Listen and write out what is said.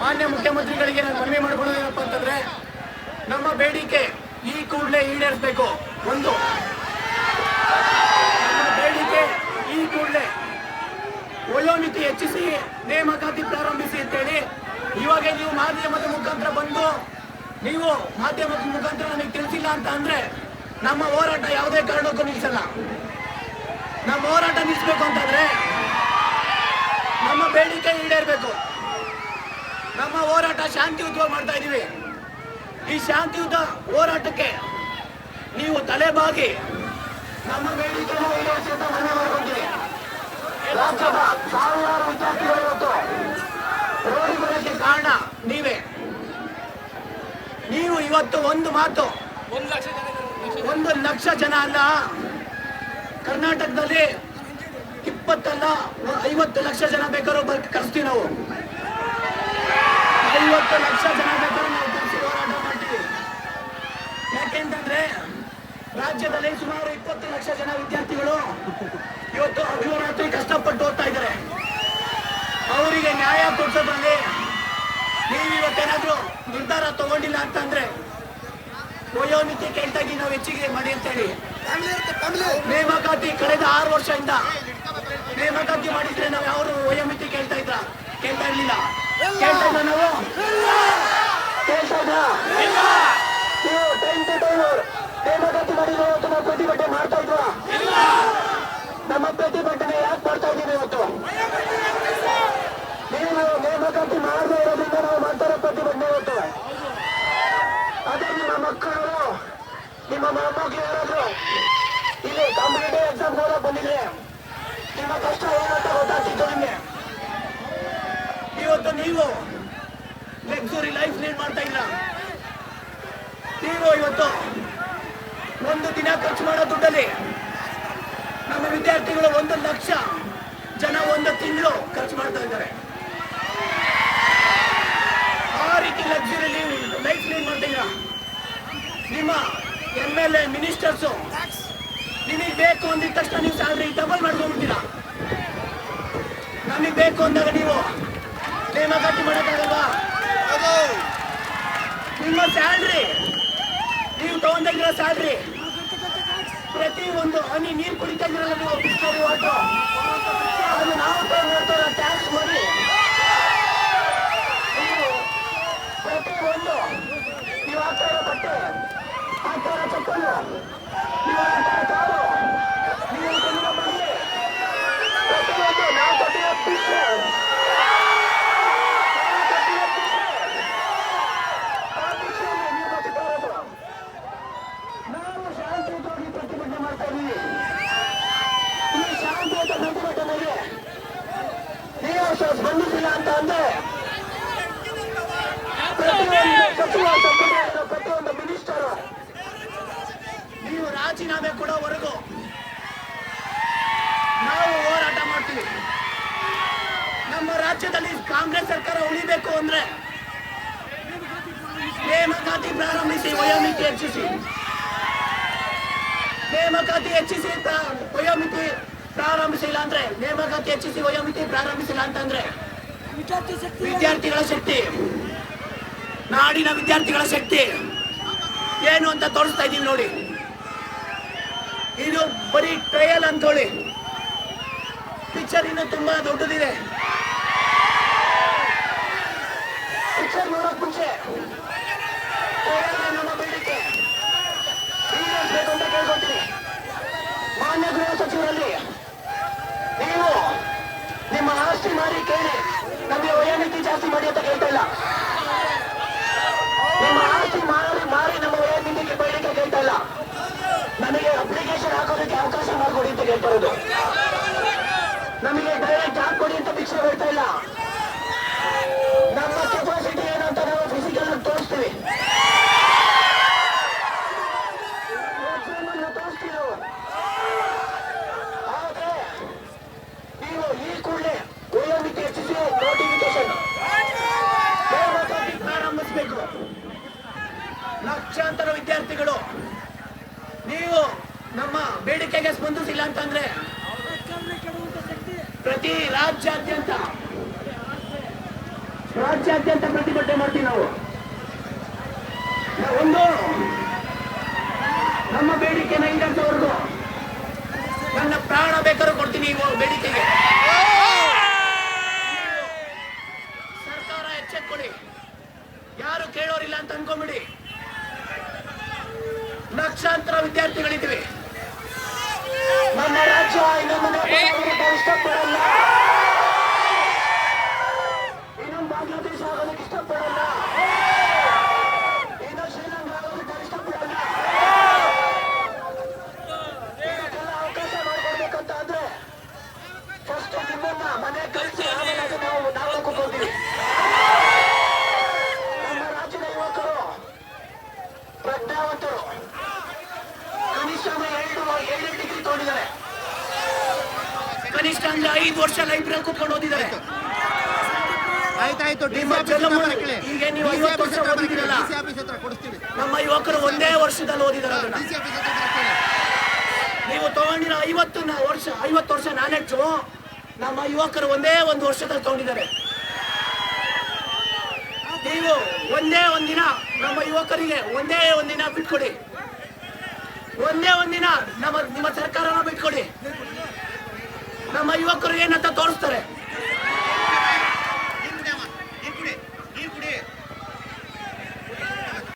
ಮಾನ್ಯ ಮುಖ್ಯಮಂತ್ರಿಗಳಿಗೆ ನಾನು ಮನವಿ ಮಾಡ್ಕೊಳ್ಳೋದೇನಪ್ಪ ಅಂತಂದ್ರೆ, ನಮ್ಮ ಬೇಡಿಕೆ ಈ ಕೂಡಲೇ ಈಡೇರಿಸಬೇಕು. ಒಂದು. ನಮ್ಮ ಬೇಡಿಕೆ ಈ ಕೂಡಲೇ ವಯೋಮಿತಿ ಹೆಚ್ಚಿಸಿ, ನೇಮಕಾತಿ ಪ್ರಾರಂಭಿಸಿ ಅಂತೇಳಿ ಇವಾಗ ನೀವು ಮಾಧ್ಯಮದ ಮುಖಾಂತರ ಬಂದು, ನೀವು ಮಾಧ್ಯಮದ ಮುಖಾಂತರ ನಮಗೆ ತಿಳಿಸಿಲ್ಲ ಅಂತ ಅಂದ್ರೆ ನಮ್ಮ ಹೋರಾಟ ಯಾವುದೇ ಕಾರಣಕ್ಕೂ ನಿಲ್ಲಿಸಲ್ಲ. ನಮ್ಮ ಹೋರಾಟ ನಿಲ್ಲಿಸಬೇಕು ಅಂತಂದ್ರೆ ನಮ್ಮ ಬೇಡಿಕೆ ಈಡೇರಬೇಕು. ನಮ್ಮ ಹೋರಾಟ ಶಾಂತಿಯುತವಾಗಿ ಮಾಡ್ತಾ ಇದ್ದೀವಿ ಈ ಶಾಂತಿಯುತ ಹೋರಾಟಕ್ಕೆ ನೀವು ತಲೆಬಾಗಿ ನಮ್ಮ ಬೇಡಿಕೆ ಸಾವಿರಾರು ವಿದ್ಯಾರ್ಥಿಗಳು ಇವತ್ತು ಬರೋಕ್ಕೆ ಕಾರಣ ನೀವೇ. ನೀವು ಇವತ್ತು ಒಂದು ಮಾತು. ಒಂದು ಲಕ್ಷ ಜನ ಅಲ್ಲ. ಕರ್ನಾಟಕದಲ್ಲಿ ಇಪ್ಪತ್ತಲ್ಲ ಐವತ್ತು ಲಕ್ಷ ಜನ ಬೇಕಾದ್ರೂ ಕರ್ಸ್ತೀವಿ ನಾವು. ಐವತ್ತು ಲಕ್ಷ ಜನ ಬೇಕಾದ್ರೆ ನಾವು ಕರ್ಸಿ ಹೋರಾಟ ಮಾಡ್ತೀವಿ. ಯಾಕೆಂತಂದ್ರೆ ರಾಜ್ಯದಲ್ಲಿ ಸುಮಾರು ಇಪ್ಪತ್ತು ಲಕ್ಷ ಜನ ವಿದ್ಯಾರ್ಥಿಗಳು ಇವತ್ತು ಅಹೋರಾತ್ರಿ ಕಷ್ಟಪಟ್ಟು ಓದ್ತಾ ಇದ್ದಾರೆ. ಅವರಿಗೆ ನ್ಯಾಯ ಕೊಡ್ಸೋದ್ರಲ್ಲಿ ನೀವು ಇವತ್ತೇನಾದ್ರೂ ನಿರ್ಧಾರ ತಗೊಂಡಿಲ್ಲ ಅಂತಂದ್ರೆ ವಯೋಮಿತಿ ಕೆಟ್ಟಾಗಿ ನಾವು ಹೆಚ್ಚಿಗೆ ಮಾಡಿ ಅಂತ ಹೇಳಿ. ನೇಮಕಾತಿ ಕಳೆದ ಆರು ವರ್ಷದಿಂದ ನೇಮಕಾತಿ ಮಾಡಿದ್ರೆ ನಾವು ಯಾರು ವಯೋಮಿತಿ ಕೇಳ್ತಾ ಇದ್ರ ಕೇಳ್ತಾ ಇರ್ಲಿಲ್ಲ. ಕೇಳ್ತಾ ಇದ್ದ ನಾವು ಕೇಳ್ತಾ ಇದ್ದ ನೀವು ಟೈಮ್ ಟು ಟೈಮ್ ನೇಮಕಾತಿ ಮಾಡಿದ್ರೆ ಇವತ್ತು ನಾವು ಪ್ರತಿಭಟನೆ ಮಾಡ್ತಾ ಇದ್ವಾ ನಮ್ಮ ಪ್ರತಿಭಟನೆ ಯಾಕೆ ಮಾಡ್ತಾ ಇದ್ದೀವಿ ಇವತ್ತು ನೀವು ನೇಮಕಾತಿ ಮಾಡದೇ ಇರೋದ್ರಿಂದ ನಾವು ಮಾಡ್ತಾರೋ ಪ್ರತಿಭಟನೆ ಇವತ್ತು ಅದೇ ನಿಮ್ಮ ಮಕ್ಕಳು ನಿಮ್ಮ ಮೊಮ್ಮಕ್ಕಳು ಯಾರಾದ್ರು ಇಲ್ಲಿ ಕಾಂಪಿಟೇಟಿವ್ ಎಕ್ಸಾಮ್ ಓದಕ್ ಬಂದಿದ್ರೆ ನಿಮ್ಮ ಕಷ್ಟ ಏನಂತ ಗೊತ್ತಾಗ್ತಿತ್ತು ನಿಮ್ಗೆ ಇವತ್ತು ನೀವು ಲಕ್ಸುರಿ ಲೈಫ್ ಲೀಡ್ ಮಾಡ್ತಾ ಇಲ್ಲ. ನೀವು ಇವತ್ತು. ಒಂದು ದಿನ ಖರ್ಚು ಮಾಡೋ ದುಡ್ಡಲ್ಲಿ ನಮ್ಮ ವಿದ್ಯಾರ್ಥಿಗಳು ಒಂದು ಲಕ್ಷ ಜನ ಒಂದು ತಿಂಗಳು ಖರ್ಚು ಮಾಡ್ತಾ ಇದ್ದಾರೆ. ಆ ರೀತಿ ಲಕ್ಸುರಿ ಲೈಫ್ ಲೀಡ್ ಮಾಡ್ತೀರಾ ನಿಮ್ಮ ಎಂ ಎಲ್ ಎ ಮಿನಿಸ್ಟರ್ಸು ನಿಮಗೆ ಬೇಕು ಅಂದಿದ ತಕ್ಷಣ ನೀವು ಸ್ಯಾಲ್ರಿ ಡಬಲ್ ಮಾಡ್ಕೊಂಡ್ಬಿಡ್ತೀರಾ? ನಮಗೆ ಬೇಕು ಅಂದಾಗ ನೀವು ನೇಮಕಾತಿ ಮಾಡೋಕ್ಕಾಗಲ್ವಾ? ನಿಮ್ಮ ಸ್ಯಾಲ್ರಿ ನೀವು ತಗೊಂಡಂಗಿರೋ ಸ್ಯಾಲ್ರಿ ಪ್ರತಿ ಒಂದು ಹನಿ ನೀರು ಕುಡಿತಂಗಿರಲ್ಲ ನೀವು. ಬಿಸ್ಲರಿ ವಾಟರ್ ಅದು ನಾವು ತಗೊಂಡಿರ್ತಾರ ಟ್ಯಾಕ್ಸ್ ಮಾಡಿ ಪ್ರತಿ ಒಂದು ನೀವು ಹಾಕ್ತಾ ಇರೋ ಬಟ್ಟೆ ಹಾಕ್ತಾ ಇರೋ ಚಪ್ಪಲು ನೀವು ಹಾಕ್ತಾ ಇರೋ ಕಾರು ನೀವು ಕೊಂಡಿರೋ ಬಂಡೆ ಪ್ರತಿಯೊಂದು ನಾವು ಕೊಟ್ಟಿರೋ ಪಿಚ್ಚೆ ಆ ಪಿಚ್ಚೆಯಲ್ಲಿ ನೀವು ಬದುಕ್ತಾ ಇರೋದು ನಾವು ಶಾಂತಿಯುತವಾಗಿ ಪ್ರತಿಭಟನೆ ಮಾಡ್ತಾ ಇದ್ದೀವಿ ಈ ಶಾಂತಿಯುತ ಪ್ರತಿಭಟನೆಗೆ ನೀವು ಸ- ಸ್ಪಂದಿಸಿಲ್ಲ ಅಂತ ಅಂದ್ರೆ ಪ್ರತಿಯೊಂದು ಸಚಿವ ಸಂಪುಟದ ಪ್ರತಿಯೊಂದು ಮಿನಿಸ್ಟರ್ ನೀವು ರಾಜೀನಾಮೆ ಕೊಡೋವರೆಗೂ ನಾವು ಹೋರಾಟ ಮಾಡ್ತೀವಿ. ನಮ್ಮ ರಾಜ್ಯದಲ್ಲಿ ಕಾಂಗ್ರೆಸ್ ಸರ್ಕಾರ ಉಳಿಬೇಕು ಅಂದ್ರೆ ನೇಮಕಾತಿ ಪ್ರಾರಂಭಿಸಿ, ವಯೋಮಿತಿ ಹೆಚ್ಚಿಸಿ. ನೇಮಕಾತಿ ಹೆಚ್ಚಿಸಿ ವಯೋಮಿತಿ ಪ್ರಾರಂಭಿಸಿಲ್ಲ ಅಂದ್ರೆ ನೇಮಕಾತಿ ಹೆಚ್ಚಿಸಿ, ವಯೋಮಿತಿ ಪ್ರಾರಂಭಿಸಿಲ್ಲ ಅಂತಂದ್ರೆ ವಿದ್ಯಾರ್ಥಿಗಳ ಶಕ್ತಿ, ನಾಡಿನ ವಿದ್ಯಾರ್ಥಿಗಳ ಶಕ್ತಿ ಏನು ಅಂತ ತೋರಿಸ್ತಾ ಇದ್ದೀವಿ ನೋಡಿ. ಇದು ಬರೀ ಟ್ರಯಲ್ ಅಂತೇಳಿ ಪಿಕ್ಚರ್ ಇನ್ನು ತುಂಬಾ ದೊಡ್ಡದಿದೆ. ಪಿಕ್ಚರ್ ನೋಡಕ್ ಮುಂಚೆ ನಮ್ಮ ಅಂತ ಕೇಳ್ಕೊತೀನಿ ಮಾನ್ಯ ಗೃಹ ಸಚಿವರಲ್ಲಿ ನೀವು ನಿಮ್ಮ ಆಸ್ತಿ ಮಾರಿ ಕೇಳಿ ನಮಗೆ ವಯೋಮಿತಿ ಜಾಸ್ತಿ ಮಾಡಿ ಅಂತ ಕೇಳ್ತಾ ಇಲ್ಲ. ನಮಗೆ ಅಪ್ಲಿಕೇಶನ್ ಹಾಕೋದಕ್ಕೆ ಅವಕಾಶ ಮಾಡಿಕೊಡಿ ಅಂತ ಕೇಳ್ತಾ ಇರೋದು ನಮಗೆ ಡೈರೆಕ್ಟ್ ಕೊಡಿ ಅಂತ ಭಿಕ್ಷೆ ಹೇಳ್ತಾ ಇಲ್ಲ. ನಮ್ಮ ಕೆಪಾಸಿಟಿ ಏನಂತ ನಾವು ಫಿಸಿಕಲ್ ತೋರಿಸ್ತೀವಿ. ನಾವು. ಈ ಕೂಡಲೇ ಪ್ರಾರಂಭಿಸಬೇಕು ಲಕ್ಷಾಂತರ ವಿದ್ಯಾರ್ಥಿಗಳು ನೀವು ನಮ್ಮ ಬೇಡಿಕೆಗೆ ಸ್ಪಂದಿಸಿಲ್ಲ ಅಂತಂದ್ರೆ ಪ್ರತಿ ರಾಜ್ಯಾದ್ಯಂತ ರಾಜ್ಯಾದ್ಯಂತ ಪ್ರತಿಭಟನೆ ಮಾಡ್ತೀವಿ ನಾವು. ಒಂದು, ನಮ್ಮ ಬೇಡಿಕೆನ ಈಡೇರಿಸೋವರೆಗೂ ನನ್ನ ಪ್ರಾಣ ಬೇಕಾದ್ರೂ ಕೊಡ್ತೀನಿ ಈ ಬೇಡಿಕೆಗೆ ಸರ್ಕಾರ ಎಚ್ಚೆತ್ಕೊಳ್ಳಿ ಯಾರು ಕೇಳೋರಿಲ್ಲ ಅಂತ ಅನ್ಕೊಂಬಿಡಿ ಲಕ್ಷಾಂತರ ವಿದ್ಯಾರ್ಥಿಗಳಿದ್ದೀವಿ. ನಮ್ಮ ರಾಜ್ಯ ಇನ್ನೊಂದು ಇಷ್ಟಪಡಲ್ಲ ವರ್ಷ ಲೈಬ್ರರಿ ಕೂತ್ಕೊಂಡು ಓದಿದ್ದಾರೆ. ಆಯ್ತಾಯ್ತು ಈಗ ನೀವು ಐವತ್ತು ವರ್ಷ ಓದಿದ್ದೀರಲ್ಲ. ನಮ್ಮ ಯುವಕರು ಒಂದೇ ವರ್ಷದಲ್ಲಿ ಓದಿದ್ದಾರೆ ಅದನ್ನ. ನೀವು ತಗೊಂಡಿರೋ ಐವತ್ತು ವರ್ಷ ಐವತ್ತು ವರ್ಷ ನಾಲೆಡ್ಜು ನಮ್ಮ ಯುವಕರು ಒಂದೇ ಒಂದು ವರ್ಷದಲ್ಲಿ ತಗೊಂಡಿದ್ದಾರೆ. ನೀವು ಒಂದೇ ಒಂದಿನ ನಮ್ಮ ಯುವಕರಿಗೆ ಒಂದೇ ಒಂದಿನ ಬಿಟ್ಕೊಡಿ. ಒಂದೇ ಒಂದಿನ ನಮ್ಮ ನಿಮ್ಮ ಸರ್ಕಾರನ ಬಿಟ್ಕೊಡಿ. ನಮ್ಮ ಯುವಕರು ಏನಂತ ತೋರಿಸ್ತಾರೆ?